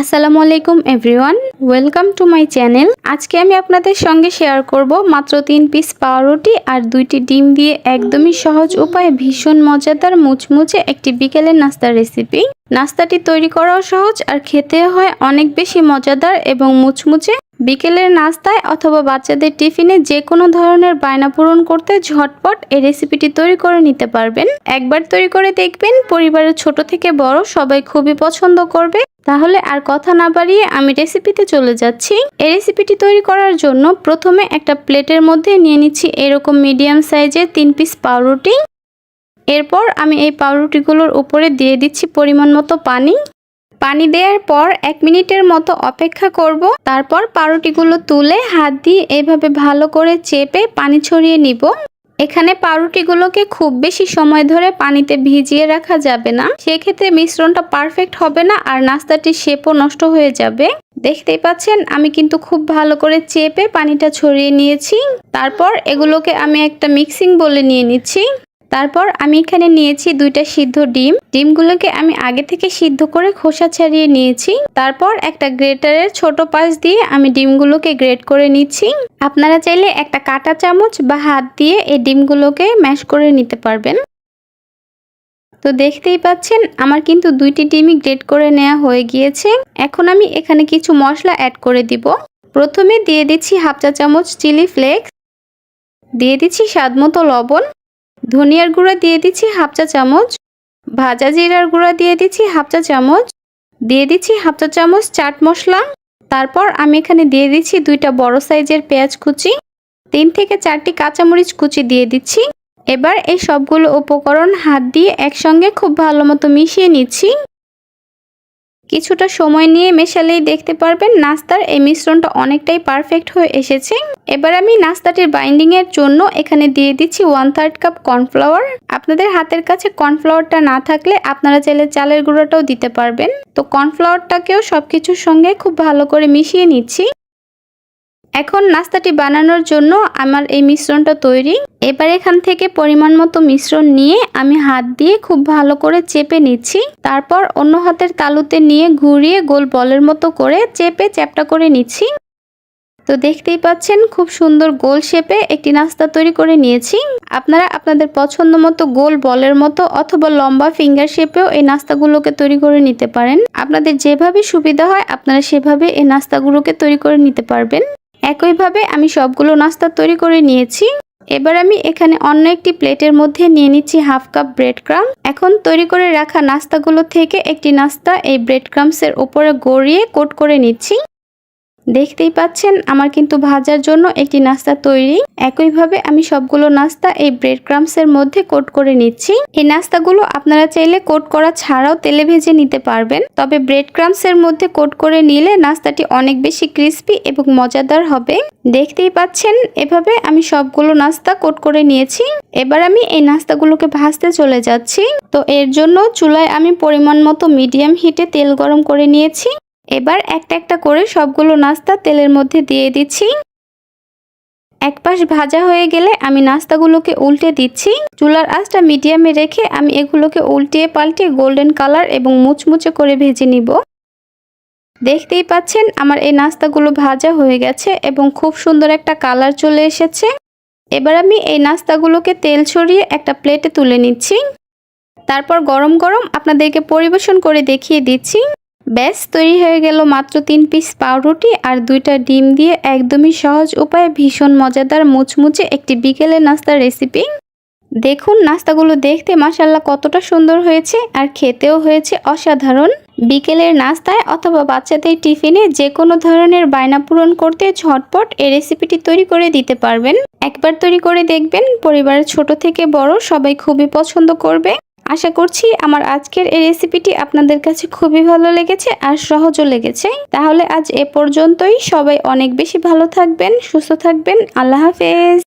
আসসালামু আলাইকুম everyone welcome to my channel আজকে আমি আপনাদের সঙ্গে শেয়ার করব মাত্র তিন পিস পাউরুটি আর দুইটি ডিম দিয়ে একদমই সহজ উপায়ে ভীষণ মজাদার মুচমুচে একটি বিকেলের নাস্তার রেসিপি নাস্তাটি তৈরি করাও সহজ আর খেতে হয় অনেক বেশি মজাদার এবং মুচমুচে। বিকেলের নাস্তায় অথবা বাচ্চাদের টিফিনে যে কোনো ধরনের বায়না পূরণ করতে ঝটপট এই রেসিপিটি তৈরি করে নিতে পারবেন। একবার তৈরি করে দেখবেন, পরিবারের ছোট থেকে বড় সবাই খুবই পছন্দ করবে। তাহলে আর কথা না বাড়িয়ে আমি রেসিপিতে চলে যাচ্ছি। এই রেসিপিটি তৈরি করার জন্য প্রথমে একটা প্লেটের মধ্যে নিয়ে নিচ্ছি এরকম মিডিয়াম সাইজের তিন পিস পাউরুটি। এরপর আমি এই পাউরুটিগুলোর উপরে দিয়ে দিচ্ছি পরিমাণ মতো পানি। পানি দেওয়ার পর এক মিনিটের মতো অপেক্ষা করব। তারপর পাউরুটিগুলো তুলে হাত দিয়ে এভাবে ভালো করে চেপে পানি ছড়িয়ে নিব। এখানে পাউরুটিগুলোকে খুব বেশি সময় ধরে পানিতে ভিজিয়ে রাখা যাবে না। সেক্ষেত্রে মিশ্রণটা পারফেক্ট হবে না আর নাস্তাটির শেপও নষ্ট হয়ে যাবে। দেখতেই পাচ্ছেন, আমি কিন্তু খুব ভালো করে চেপে পানিটা ছড়িয়ে নিয়েছি। তারপর এগুলোকে আমি একটা মিক্সিং বলে নিয়ে নিচ্ছি। তারপর আমি এখানে নিয়েছি দুইটা সিদ্ধ ডিম। ডিমগুলোকে আমি আগে থেকে সিদ্ধ করে খোসা ছাড়িয়ে নিয়েছি। তারপর একটা গ্রেটারের ছোট পাশ দিয়ে আমি ডিমগুলোকে গ্রেট করে নিচ্ছি। আপনারা চাইলে একটা কাটা চামচ বা হাত দিয়ে এই ডিমগুলোকে ম্যাশ করে নিতে পারবেন। তো দেখতেই পাচ্ছেন, আমার কিন্তু দুইটি ডিমই গ্রেট করে নেওয়া হয়ে গিয়েছে। এখন আমি এখানে কিছু মশলা অ্যাড করে দিব। প্রথমে দিয়ে দিচ্ছি হাফ চা চামচ চিলি ফ্লেক্স। দিয়ে দিচ্ছি স্বাদমতো লবণ। ধনিয়ার গুঁড়া দিয়ে দিচ্ছি হাফ চা চামচ, ভাজা জিরার গুঁড়া দিয়ে দিচ্ছি হাফ চা চামচ, দিয়ে দিচ্ছি হাফ চা চামচ চাট মশলা। তারপর আমি এখানে দিয়ে দিচ্ছি দুইটা বড় সাইজের পেঁয়াজ কুচি, তিন থেকে চারটি কাঁচামরিচ কুচি দিয়ে দিচ্ছি। এবার এই সবগুলো উপকরণ হাত দিয়ে একসঙ্গে খুব ভালো মতো মিশিয়ে নিচ্ছি। কিছুটা সময় নিয়ে মেশালেই দেখতে পারবেন নাস্তার এই মিশ্রণটা অনেকটাই পারফেক্ট হয়ে এসেছে। এবার আমি নাস্তাটির বাইন্ডিংয়ের জন্য এখানে দিয়ে দিচ্ছি ওয়ান থার্ড কাপ কর্নফ্লাওয়ার। আপনাদের হাতের কাছে কর্নফ্লাওয়ারটা না থাকলে আপনারা চাইলে চালের গুঁড়োটাও দিতে পারবেন। তো কর্নফ্লাওয়ারটাকেও সবকিছুর সঙ্গে খুব ভালো করে মিশিয়ে নিচ্ছি। এখন নাস্তাটি বানানোর জন্য আমার এই মিশ্রণটা তৈরি। এবার এখান থেকে পরিমাণ মতো মিশ্রণ নিয়ে আমি হাত দিয়ে খুব ভালো করে চেপে নিচ্ছি। তারপর অন্য হাতের তালুতে নিয়ে ঘুরিয়ে গোল বলের মতো করে চেপে চ্যাপটা করে নিচ্ছি। তো দেখতেই পাচ্ছেন খুব সুন্দর গোল শেপে একটি নাস্তা তৈরি করে নিয়েছি। আপনারা আপনাদের পছন্দ মতো গোল বলের মতো অথবা লম্বা ফিঙ্গার শেপেও এই নাস্তাগুলোকে তৈরি করে নিতে পারেন। আপনাদের যেভাবে সুবিধা হয় আপনারা সেভাবে এই নাস্তাগুলোকে তৈরি করে নিতে পারবেন। একইভাবে আমি সবগুলো নাস্তা তৈরি করে নিয়েছি। এবার আমি এখানে অন্য একটি প্লেটের মধ্যে নিয়ে নিচ্ছি হাফ কাপ ব্রেড ক্রাম। এখন তৈরি করে রাখা নাস্তাগুলো থেকে একটি নাস্তা এই ব্রেড ক্রামসের উপরে গড়িয়ে কোট করে নিচ্ছি। দেখতেই পাচ্ছেন আমার কিন্তু ভাজার জন্য একটি নাস্তা তৈরি। একইভাবে আমি সবগুলো নাস্তা এই ব্রেড ক্রামসের মধ্যে কোট করে নিচ্ছি। এই নাস্তাগুলো আপনারা চাইলে কোট করা ছাড়াও তেলে ভেজে নিতে পারবেন। তবে ব্রেড ক্রামসের মধ্যে কোট করে নিলে নাস্তাটি অনেক বেশি ক্রিস্পি এবং মজাদার হবে। দেখতেই পাচ্ছেন, এভাবে আমি সবগুলো নাস্তা কোট করে নিয়েছি। এবার আমি এই নাস্তাগুলোকে ভাজতে চলে যাচ্ছি। তো এর জন্য চুলায় আমি পরিমাণ মতো মিডিয়াম হিটে তেল গরম করে নিয়েছি। এবার একটা একটা করে সবগুলো নাস্তা তেলের মধ্যে দিয়ে দিচ্ছি। এক পাশ ভাজা হয়ে গেলে আমি নাস্তাগুলোকে উল্টে দিচ্ছি। চুলার আঁচটা মিডিয়ামে রেখে আমি এগুলোকে উল্টিয়ে পাল্টে গোল্ডেন কালার এবং মুচমুচে করে ভেজে নিব। দেখতেই পাচ্ছেন আমার এই নাস্তাগুলো ভাজা হয়ে গেছে এবং খুব সুন্দর একটা কালার চলে এসেছে। এবার আমি এই নাস্তাগুলোকে তেল ছড়িয়ে একটা প্লেটে তুলে নিচ্ছি। তারপর গরম গরম আপনাদেরকে পরিবেশন করে দেখিয়ে দিচ্ছি। ব্যাস, তৈরি হয়ে গেল মাত্র তিন পিস পাউরুটি আর দুইটা ডিম দিয়ে একদমই সহজ উপায়ে ভীষণ মজাদার মুচমুচে একটি বিকেলের নাস্তার রেসিপি। দেখুন নাস্তাগুলো দেখতে মাসাল্লাহ কতটা সুন্দর হয়েছে আর খেতেও হয়েছে অসাধারণ। বিকেলের নাস্তায় অথবা বাচ্চাদের টিফিনে যে কোনো ধরনের বায়না পূরণ করতে ঝটপট এই রেসিপিটি তৈরি করে দিতে পারবেন। একবার তৈরি করে দেখবেন, পরিবারের ছোট থেকে বড় সবাই খুবই পছন্দ করবে। আশা করছি আমার আজকের এই রেসিপিটি আপনাদের কাছে খুবই ভালো লেগেছে আর সহজও লেগেছে। তাহলে আজ এ পর্যন্তই। সবাই অনেক বেশি ভালো থাকবেন, সুস্থ থাকবেন। আল্লাহ হাফেজ।